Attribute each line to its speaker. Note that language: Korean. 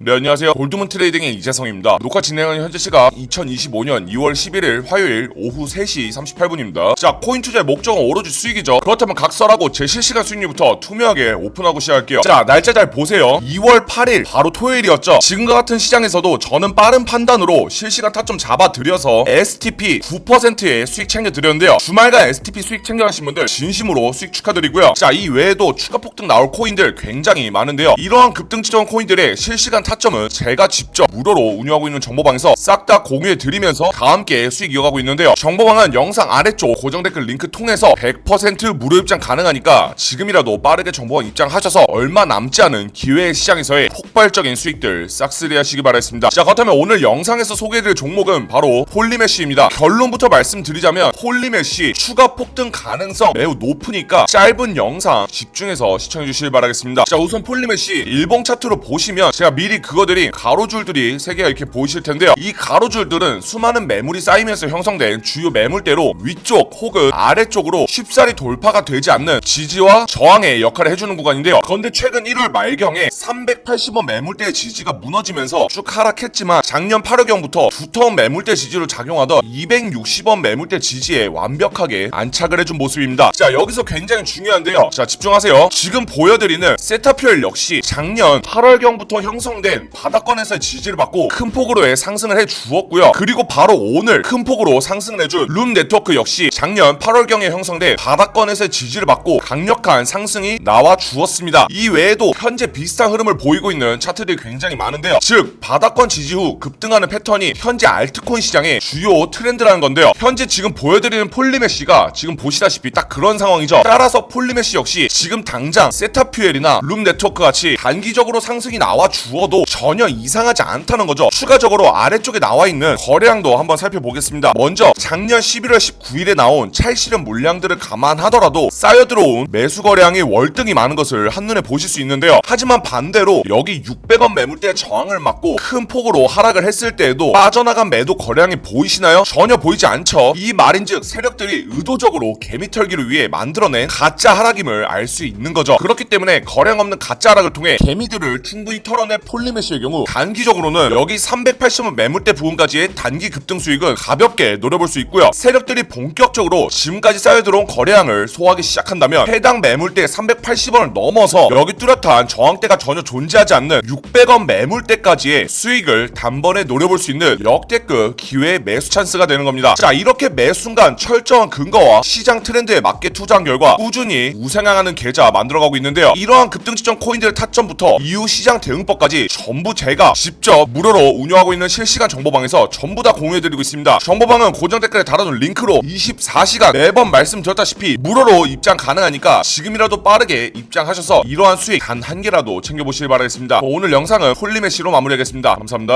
Speaker 1: 네 안녕하세요. 골드문 트레이딩의 이재성입니다. 녹화 진행하는 현재 시각 2025년 2월 11일 화요일 오후 3시 38분입니다. 자 코인 투자의 목적은 오로지 수익이죠. 그렇다면 각설하고 제 실시간 수익률부터 투명하게 오픈하고 시작할게요. 자 날짜 잘 보세요. 2월 8일 바로 토요일이었죠. 지금과 같은 시장에서도 저는 빠른 판단으로 실시간 타점 잡아드려서 STP 9%의 수익 챙겨드렸는데요. 주말간 STP 수익 챙겨가신 분들 진심으로 수익 축하드리고요. 자 이 외에도 추가 폭등 나올 코인들 굉장히 많은데요. 이러한 급등 지정 코인들의 실시간 타점은 제가 직접 무료로 운영하고 있는 정보방에서 싹 다 공유해 드리면서 다 함께 수익 이어가고 있는데요. 정보방은 영상 아래쪽 고정 댓글 링크 통해서 100% 무료 입장 가능하니까 지금이라도 빠르게 정보방 입장하셔서 얼마 남지 않은 기회 시장에서의 폭발적인 수익들 싹쓸이 하시기 바라겠습니다. 자 그렇다면 오늘 영상에서 소개해드릴 종목은 바로 폴리메쉬입니다. 결론부터 말씀드리자면 폴리메쉬 추가 폭등 가능성 매우 높으니까 짧은 영상 집중해서 시청해 주시길 바라겠습니다. 자 우선 폴리메쉬 일봉 차트로 보시면 제가 미리 그거들이 가로줄들이 세 개가 이렇게 보이실 텐데요. 이 가로줄들은 수많은 매물이 쌓이면서 형성된 주요 매물대로 위쪽 혹은 아래쪽으로 쉽사리 돌파가 되지 않는 지지와 저항의 역할을 해주는 구간인데요. 그런데 최근 1월 말경에 380원 매물대 지지가 무너지면서 쭉 하락했지만 작년 8월경부터 두터운 매물대 지지로 작용하던 260원 매물대 지지에 완벽하게 안착을 해준 모습입니다. 자 여기서 굉장히 중요한데요. 자 집중하세요. 지금 보여드리는 세타퓨엘 역시 작년 8월경부터 형성된 바닥권에서의 지지를 받고 큰 폭으로의 상승을 해 주었고요. 그리고 바로 오늘 큰 폭으로 상승을 해준 룸 네트워크 역시 작년 8월경에 형성된 바닥권에서의 지지를 받고 강력한 상승이 나와 주었습니다. 이 외에도 현재 비슷한 흐름을 보이고 있는 차트들이 굉장히 많은데요. 즉 바닥권 지지 후 급등하는 패턴이 현재 알트코인 시장의 주요 트렌드라는 건데요. 현재 지금 보여드리는 폴리메시가 지금 보시다시피 딱 그런 상황이죠. 따라서 폴리메시 역시 지금 당장 세타퓨엘이나 룸 네트워크 같이 단기적으로 상승이 나와 주어도 전혀 이상하지 않다는 거죠. 추가적으로 아래쪽에 나와 있는 거래량도 한번 살펴보겠습니다. 먼저 작년 11월 19일에 나온 찰실현 물량들을 감안하더라도 쌓여 들어온 매수 거래량이 월등히 많은 것을 한눈에 보실 수 있는데요. 하지만 반대로 여기 600원 매물대의 저항을 맞고 큰 폭으로 하락을 했을 때에도 빠져나간 매도 거래량이 보이시나요? 전혀 보이지 않죠. 이 말인즉 세력들이 의도적으로 개미 털기를 위해 만들어낸 가짜 하락임을 알 수 있는 거죠. 그렇기 때문에 거래량 없는 가짜 하락을 통해 개미들을 충분히 털어낸 폴리 메시의 경우 단기적으로는 여기 380원 매물대 부분까지의 단기 급등 수익은 가볍게 노려볼 수 있고요. 세력들이 본격적으로 지금까지 쌓여 들어온 거래량을 소화하기 시작한다면 해당 매물대 380원을 넘어서 여기 뚜렷한 저항대가 전혀 존재하지 않는 600원 매물대까지의 수익을 단번에 노려볼 수 있는 역대급 기회의 매수 찬스가 되는 겁니다. 자 이렇게 매 순간 철저한 근거와 시장 트렌드에 맞게 투자한 결과 꾸준히 우상향하는 계좌 만들어가고 있는데요. 이러한 급등 지점 코인들의 타점부터 이후 시장 대응법까지 전부 제가 직접 무료로 운영하고 있는 실시간 정보방에서 전부 다 공유해드리고 있습니다. 정보방은 고정 댓글에 달아놓은 링크로 24시간 매번 말씀드렸다시피 무료로 입장 가능하니까 지금이라도 빠르게 입장하셔서 이러한 수익 단 한 개라도 챙겨보시길 바라겠습니다. 오늘 영상은 홀리메시로 마무리하겠습니다. 감사합니다.